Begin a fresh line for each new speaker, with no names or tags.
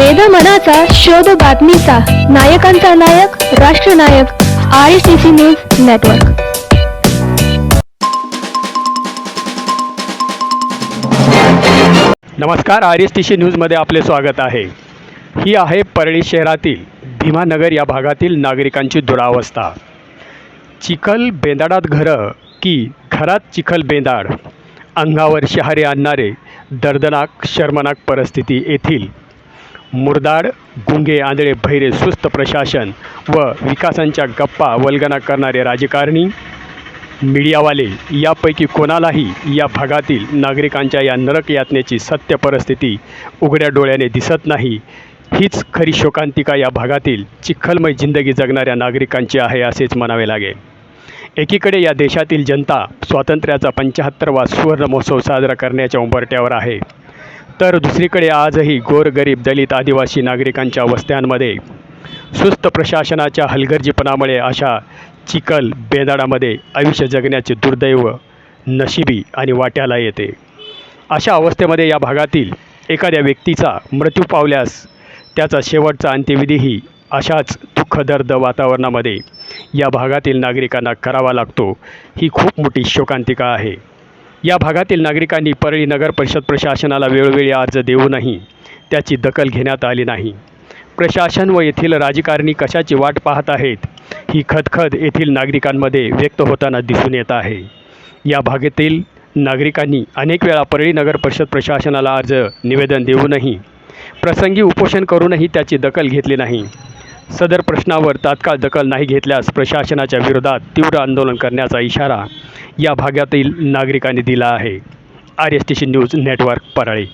वेद मनाचा शोध बातमीचा. नायकांचा नायक राष्ट्रनायक I C C news network
नमस्कार आर एस टी सी न्यूजमध्ये आपले स्वागत आहे. ही आहे परळी शहरातील भीमानगर या भागातील नागरिकांची दुरावस्था. चिखल बेंदाडात घरं की घरात चिखल बेंदाड? अंगावर शहारे आणणारे दर्दनाक शर्मनाक परिस्थिती येथील मुरदाड गुंगे आंधळे भैरे सुस्त प्रशासन व विकासांच्या गप्पा वल्गना करणारे राजकारणी मीडियावाले यापैकी कोणालाही या भागातील नागरिकांच्या या नरक यातनेची सत्य परिस्थिती उघड्या डोळ्याने दिसत नाही. हीच खरी शोकांतिका या भागातील चिखलमय जिंदगी जगणाऱ्या नागरिकांची आहे असेच म्हणावे लागेल एकीकडे या देशातील जनता स्वातंत्र्याचा पंच्याहत्तरवा सुवर्ण महोत्सव साजरा करण्याच्या उंबरट्यावर आहे. तर दुसरीकडे आजही गोरगरीब दलित आदिवासी नागरिकांच्या वस्त्यांमध्ये सुस्त प्रशासनाच्या हलगर्जीपणामुळे अशा चिखल बेदाडामध्ये आयुष्य जगण्याचे दुर्दैव नशिबी आणि वाट्याला येते. अशा अवस्थेमध्ये या भागातील एखाद्या व्यक्तीचा मृत्यू पावल्यास त्याचा शेवटचा अंत्यविधीही अशाच दुःखदर्द वातावरणामध्ये या भागातील नागरिकांना करावा लागतो ही खूप मोठी शोकांतिका आहे. या भागातील नागरिकांनी परळी नगर परिषद प्रशासनाला वेळोवेळी अर्ज देऊनही त्याची दखल घेण्यात आली नाही. प्रशासन व येथील राजकारणी कशाची वाट पाहत आहेत ही खदखद येथील नागरिकांमध्ये व्यक्त होताना दिसून येत आहे. या भागातील नागरिकांनी अनेक वेळा परळी नगर परिषद प्रशासनाला अर्ज निवेदन देऊनही प्रसंगी उपोषण करूनही त्याची दखल घेतली नाही. सदर प्रश्नावर तात्काळ दखल नाही घेतल्यास प्रशासनाच्या विरोधात तीव्र आंदोलन करण्याचा इशारा या भागातील नागरिकांनी दिला आहे. R S T C news network Parli.